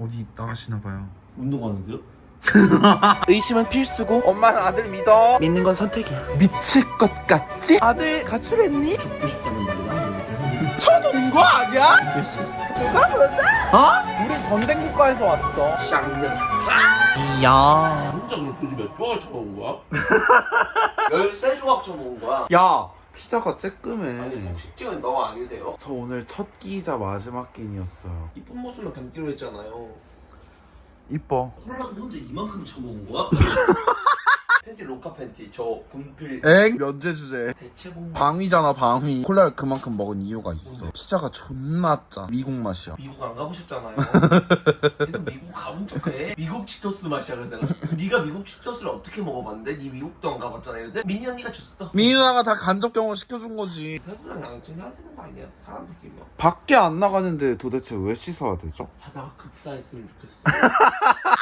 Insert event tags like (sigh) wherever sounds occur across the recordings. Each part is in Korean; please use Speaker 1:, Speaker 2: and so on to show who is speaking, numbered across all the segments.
Speaker 1: 어디 나가시나 봐요.
Speaker 2: 운동하는데요? (laughs)
Speaker 1: 의심은 필수고 엄마는 아들 믿어. 믿는 건 선택이야. 미칠 것 같지? 아들 가출했니?
Speaker 2: 죽고 싶다는 말이야.
Speaker 1: 쳐둔 거 아니야?
Speaker 2: 될 수 있어.
Speaker 1: 누가 보자? 어? 우리 전쟁 국가에서 왔어.
Speaker 2: 쌍년.
Speaker 1: 야.
Speaker 2: 진짜 그럼 도대체 몇 조각 쳐먹은 거야? 13조각 쳐먹은 거야.
Speaker 1: 야. 피자가
Speaker 2: 아니
Speaker 1: 쬐끔해.
Speaker 2: 공식증은 너 아니세요?
Speaker 1: 저 오늘 첫 끼이자 마지막 끼니였어요.
Speaker 2: 이쁜 모습만 담기로 했잖아요.
Speaker 1: 이뻐.
Speaker 2: 콜라도 혼자 이만큼 쳐먹은 거야? (laughs) 팬티 로카 팬티 저 분필
Speaker 1: 엥? 면제 주제.
Speaker 2: 대체 공
Speaker 1: 방위잖아 방위. 콜라를 그만큼 먹은 이유가 있어. 피자가 존나 짜. 미국 맛이야.
Speaker 2: 미국 안 가보셨잖아요. (laughs) 걔도 미국 가본 척해. 미국 치토스 맛이야 그래서 내가 네가 미국 치토스를 어떻게 먹어봤는데? 네 미국도 안 가봤잖아 이런데 미니 언니가 줬어.
Speaker 1: 미누나가 다 간접경을 시켜준 거지.
Speaker 2: 세부랑 양치해야 되는 거 아니야? 사람들끼리 막
Speaker 1: 밖에 안 나가는데 도대체 왜 씻어야 되죠?
Speaker 2: 자다가 급사했으면 좋겠어. (laughs)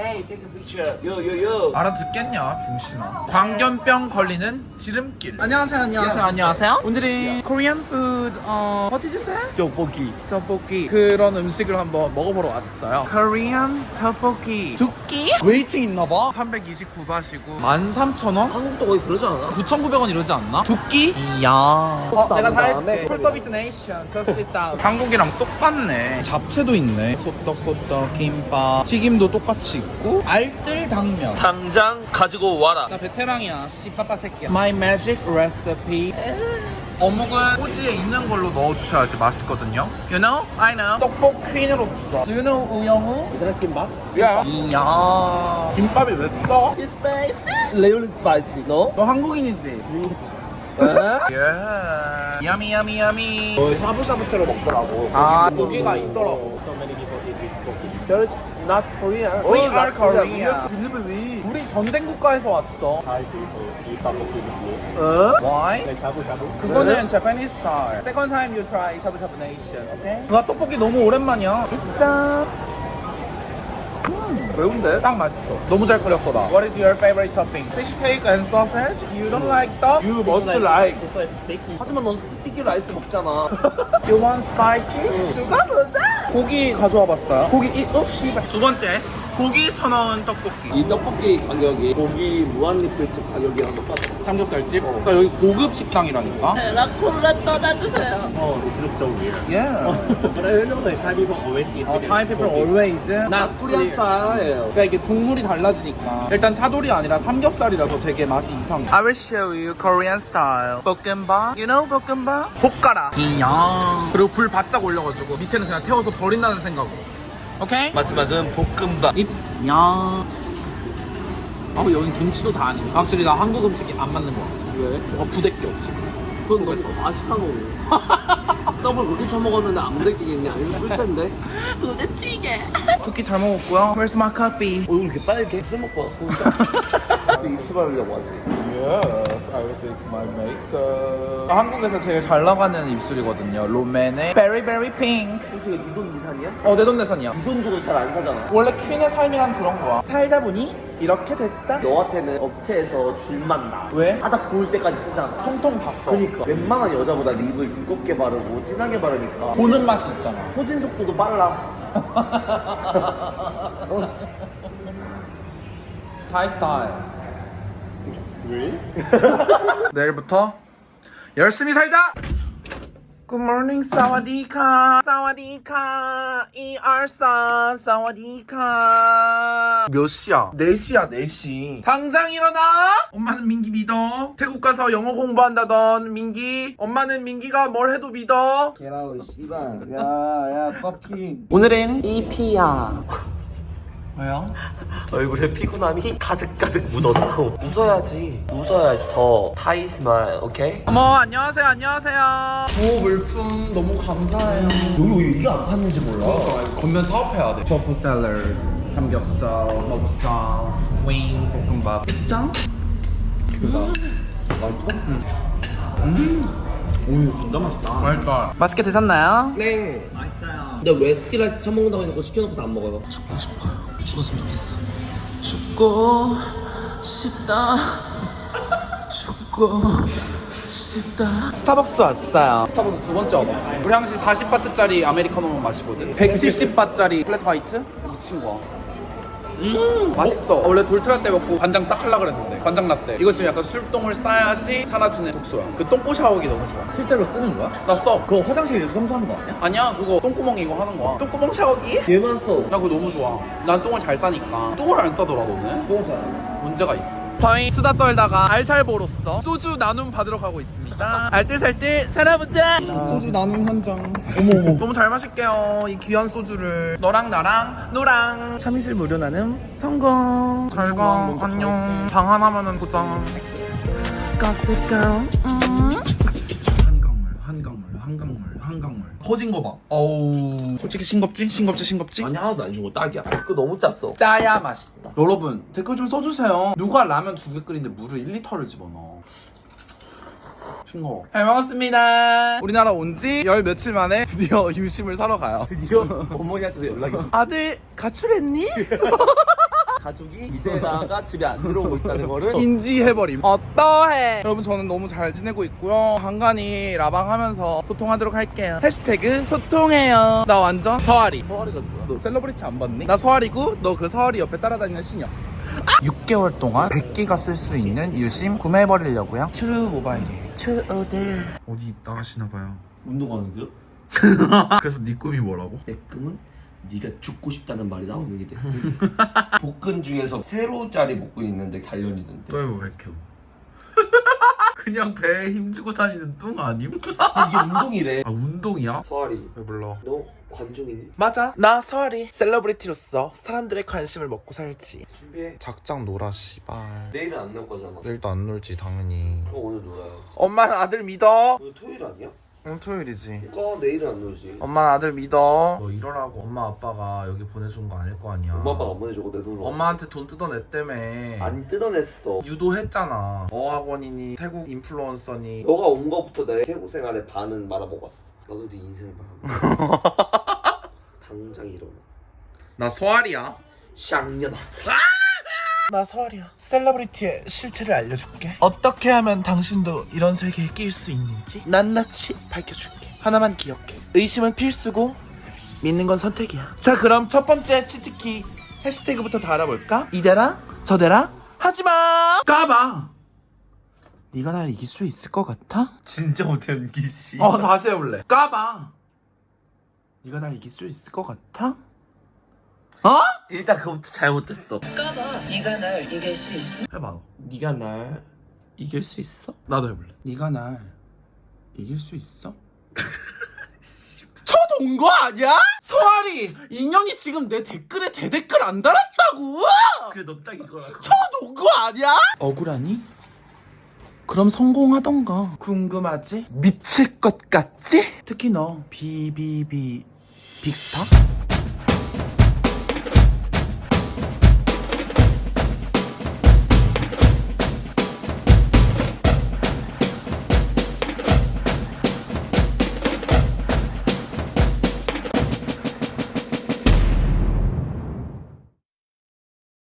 Speaker 2: Hey, take a picture. Yo, yo, yo.
Speaker 1: 알아듣겠냐 붕신아 광견병 걸리는 지름길 안녕하세요 안녕하세요 안녕하세요 오늘은 코리안 푸드 어... What did you say?
Speaker 2: 떡볶이.
Speaker 1: 떡볶이 그런 음식을 한번 먹어보러 왔어요 코리안 떡볶이 두끼? 웨이팅 있나봐 329바시고 13,000원?
Speaker 2: 한국도 거의 그러지 않아?
Speaker 1: 9,900원 이러지 않나? 두끼? 이야 어 내가 다 해줄게 풀 서비스 네이션 Just sit down 한국이랑 똑같네 잡채도 있네 소떡 소떡 김밥 튀김도 똑같이 있고 알뜰 당면.
Speaker 2: 당장 가지고 와라.
Speaker 1: 나 베테랑이야 씨빠빠 새끼야. My magic recipe. 어묵은 꼬지에 있는 걸로 넣어주셔야지 맛있거든요. You know? I know. 떡볶 퀸으로서. Do you know 우영우?
Speaker 2: 이사람 김밥?
Speaker 1: 야 이야. 김밥이 왜 써? His face
Speaker 2: 레올리 스파이시 너?
Speaker 1: 너 한국인이지? 예 야미 야미 야미 어, 샤브샤브채로 먹더라고. 아. 고기가 있더라고.
Speaker 2: So many people eat this cookie. Not Korean.
Speaker 1: We are Korean 우리 전쟁 국가에서 왔어
Speaker 2: Thai people eat tteokbokki with me.
Speaker 1: 어? Why?
Speaker 2: Like shabu shabu.
Speaker 1: 그거는 Japanese style. Second time you try 샤브샤브 네이션, 오케이? 나 떡볶이 너무 오랜만이야. 짠. 음, 매운데? 딱 맛있어. 너무 잘 끓였어 나. What is your favorite topping? Fish cake and sausage? You don't like duck? You must like.
Speaker 2: It's like sticky. 하지만 넌 스티키 라이스 먹잖아.
Speaker 1: You want spicy? 수가 보자. 고기 가져와 봤어요. 고기 이, 어, 씨발. 두 번째. 고기 천 원 떡볶이.
Speaker 2: 이 떡볶이 가격이 고기 무한리필집 가격이랑 똑같아.
Speaker 1: 삼겹살집? 그러니까 여기 고급 식당이라니까.
Speaker 3: 라 콜라 떠다 주세요.
Speaker 2: Oh, this looks so weird.
Speaker 1: Yeah.
Speaker 2: but I know that Thai people always eat
Speaker 1: 어, Thai people always.
Speaker 2: Not Korean style.
Speaker 1: 그러니까 이게 국물이 달라지니까 일단 차돌이 아니라 삼겹살이라서 되게 맛이 이상해 I will show you Korean style 볶음밥 You know 볶음밥? 볶아라 이야 그리고 불 바짝 올려가지고 밑에는 그냥 태워서 버린다는 생각으로 오케이?
Speaker 2: 마지막은 볶음밥.
Speaker 1: 입야 아 여긴 김치도 다 아니네 확실히 나 한국 음식이 안 맞는 것 같아
Speaker 2: 왜?
Speaker 1: 뭐가 부대끼 없지
Speaker 2: 그건 너무 맛있다고. (laughs) 떡을 그렇게 쳐먹었는데 안 되겠니? 아니, 꿀 텐데. (laughs)
Speaker 3: 부대찌개.
Speaker 1: 쿠키 잘 먹었고요 Where's my coffee?
Speaker 2: 얼굴 이렇게 빨개? 술 먹고 왔어. 입술 바르려고 (laughs) 하지.
Speaker 1: Yes, I will fix my makeup. 한국에서 제일 잘 나가는 입술이거든요. 롬앤의 Very Very Pink.
Speaker 2: 솔직히 이돈 이산이야?
Speaker 1: 어, 내 돈 내산이야.
Speaker 2: 이돈 주고 잘 안 사잖아.
Speaker 1: 원래 퀸의 삶이란 그런 거야. 살다 보니 이렇게 됐다.
Speaker 2: 너한테는 업체에서 줄만 나.
Speaker 1: 왜?
Speaker 2: 바닥 보일 때까지 쓰잖아.
Speaker 1: 통통 다 써.
Speaker 2: 그니까 웬만한 여자보다 립을 두껍게 바르고 진하게 바르니까
Speaker 1: 보는 맛이 있잖아.
Speaker 2: 소진 속도도 빨라. (laughs) (laughs)
Speaker 1: 하이 스타일.
Speaker 2: 왜? (laughs)
Speaker 1: 내일부터 열심히 살자. Good morning, 사와디카. 사와디카. 이알사, 사와디카. 몇 시야? 4시야, 4시. 당장 일어나! 엄마는 민기 믿어. 태국 가서 영어 공부한다던 민기. 엄마는 민기가 뭘 해도 믿어.
Speaker 4: 개라우 씨발 야 야 퍼킹
Speaker 2: 오늘은 EP야.
Speaker 1: 왜요?
Speaker 2: 얼굴에 피곤함이 가득가득 묻어나고 웃어야지. 웃어야지 더 타이 스마일, 오케이?
Speaker 1: 어머, 안녕하세요, 안녕하세요. 오, 물품 너무 감사해요.
Speaker 2: 여기 왜 이게 안 팠는지 몰라.
Speaker 1: 그러니까 건면 사업해야 돼. 저프 샐러드, 삼겹살, 목살, 윙, 볶음밥. 입장?
Speaker 2: 맛있어?
Speaker 1: 오, 진짜 맛있다. 맛있다. 맛있게 드셨나요?
Speaker 2: 네. 맛있어요. 근데 왜 스키 라이스 처먹는다고 해놓고 시켜놓고도 안 먹어요?
Speaker 1: 죽고 싶어요. 죽었으면 좋겠어. 죽고 싶다. 죽고 맛있다. 스타벅스 왔어요. 스타벅스 두 번째 와봤어. 우리 항시 40바트짜리 아메리카노 마시거든. 170바트짜리 플랫 화이트? 미친 거야. 음 맛있어 원래 돌체라떼 먹고 관장 싹 할라 그랬는데 관장 라떼 이거 지금 약간 술똥을 싸야지 사라지는 독소야 그 똥꼬 샤워기 너무 좋아
Speaker 4: 실제로 쓰는 거야?
Speaker 1: 나써
Speaker 4: 그거 화장실에서 청소하는 거 아니야?
Speaker 1: 아니야 그거 똥구멍 이거 하는 거야 똥구멍 샤워기?
Speaker 4: 얘만 써.
Speaker 1: 나 그거 너무 좋아 난 똥을 잘 싸니까 똥을 안 싸더라 너는
Speaker 4: 그거잖아.
Speaker 1: 문제가 있어 저희 수다 떨다가 알살보로서 소주 나눔 받으러 가고 있습니다. 알뜰살뜰 살아보자 소주 나눔 현장. 어머어머. 너무 잘 마실게요. 이 귀한 소주를. 너랑 나랑 노랑. 참이슬 무료 나눔 성공. 잘 가. 안녕. 방 하나만은 고장. 가스girl 한강물 한강물 한강물 한강물. 퍼진 거 봐. 어우. 솔직히 싱겁지? 싱겁지 싱겁지?
Speaker 2: 아니 하나도 안준거 딱이야. 그거 너무 짰어.
Speaker 1: 짜야 맛있다. 여러분 댓글 좀 써주세요. 누가 라면 두 개 끓이는데 물을 1리터를 집어넣어. 싱거워. 잘 먹었습니다. 우리나라 온 지 열 며칠 만에 드디어 (laughs) 유심을 사러 가요.
Speaker 2: 드디어 어머니한테도 연락이
Speaker 1: 아들 가출했니? (laughs)
Speaker 2: 가족이 이제다가 집에 안 들어오고 있다는 거를
Speaker 1: 인지해버림. 어떠해? 여러분 저는 너무 잘 지내고 있고요. 간간히 라방하면서 소통하도록 할게요. 해시태그 소통해요. 나 완전 서아리.
Speaker 2: 서아리가 뭐야?
Speaker 1: 너 셀러브리티 안 봤니? 나 서아리고 너 그 서아리 옆에 따라다니는 신여 6개월 동안 100기가 쓸 수 있는 유심 구매해버리려고요 트루 모바일이에요 트루들 어디 나가시나봐요
Speaker 2: 운동하는데요? (laughs)
Speaker 1: 그래서 네 꿈이 뭐라고?
Speaker 2: 내 꿈은 네가 죽고 싶다는 말이 나오는 게 돼. (laughs) 복근 중에서 세로짜리 복근이 있는데 단련이던데.
Speaker 1: 왜 백혀 (laughs) 그냥 배에 힘주고 다니는 뚱 아님?
Speaker 2: 이게 운동이래.
Speaker 1: 아 운동이야?
Speaker 2: 서아리,
Speaker 1: 왜 불러?
Speaker 2: 너 관종이니?
Speaker 1: 맞아 나 서아리 셀러브리티로서 사람들의 관심을 먹고 살지 준비해 작작 놀아 씨발
Speaker 2: 내일은 안놀 거잖아.
Speaker 1: 내일도 안 놀지 당연히
Speaker 2: 그럼 오늘 놀아요.
Speaker 1: 엄마는 아들 믿어
Speaker 2: 오늘 토요일 아니야?
Speaker 1: 오늘 토요일이지
Speaker 2: 그러니까 내일은 안 놀지.
Speaker 1: 엄마는 아들 믿어 너 이러라고 엄마 아빠가 여기 보내준 거 아닐 거 아니야
Speaker 2: 엄마 아빠가 안 보내주고 내 돈으로.
Speaker 1: 엄마한테 돈 뜯어냈다며
Speaker 2: 안 뜯어냈어.
Speaker 1: 유도했잖아 어학원이니 태국 인플루언서니
Speaker 2: 너가 온 거부터 내 태국 생활의 반은 말아먹었어. 나도 네 인생을 말아먹었어. (laughs) 당장 일어나.
Speaker 1: 나 소알이야
Speaker 2: 쌍년아.
Speaker 1: 나 서아리야. 셀러브리티의 실체를 알려줄게. 어떻게 하면 당신도 이런 세계에 낄수 있는지? 낱낱이 밝혀줄게. 하나만 기억해. 의심은 필수고 믿는 건 선택이야. 자 그럼 첫 번째 치트키 해시태그부터 다 알아볼까? 이대라? 저대라? 하지마! 까봐! 네가 날 이길 수 있을 것 같아?
Speaker 2: 진짜 못해 연기 씨.
Speaker 1: 어 다시 해볼래. 까봐! 네가 날 이길 수 있을 것 같아? 어?
Speaker 2: 일단 그거부터 잘못됐어.
Speaker 3: 까봐. 네가 날 이길 수 있어?
Speaker 1: 해봐
Speaker 2: 네가 날 이길 수 있어?
Speaker 1: 나도 해볼래. 네가 날 이길 수 있어? (laughs) 쳐도 온거 아니야? 서아리 인형이 지금 내 댓글에 대댓글 안 달았다고
Speaker 2: 그래 너 딱 이거라고.
Speaker 1: 온거 아니야? 억울하니? 그럼 성공하던가 궁금하지? 미칠 것 같지? 특히 너 비비비 빅스타?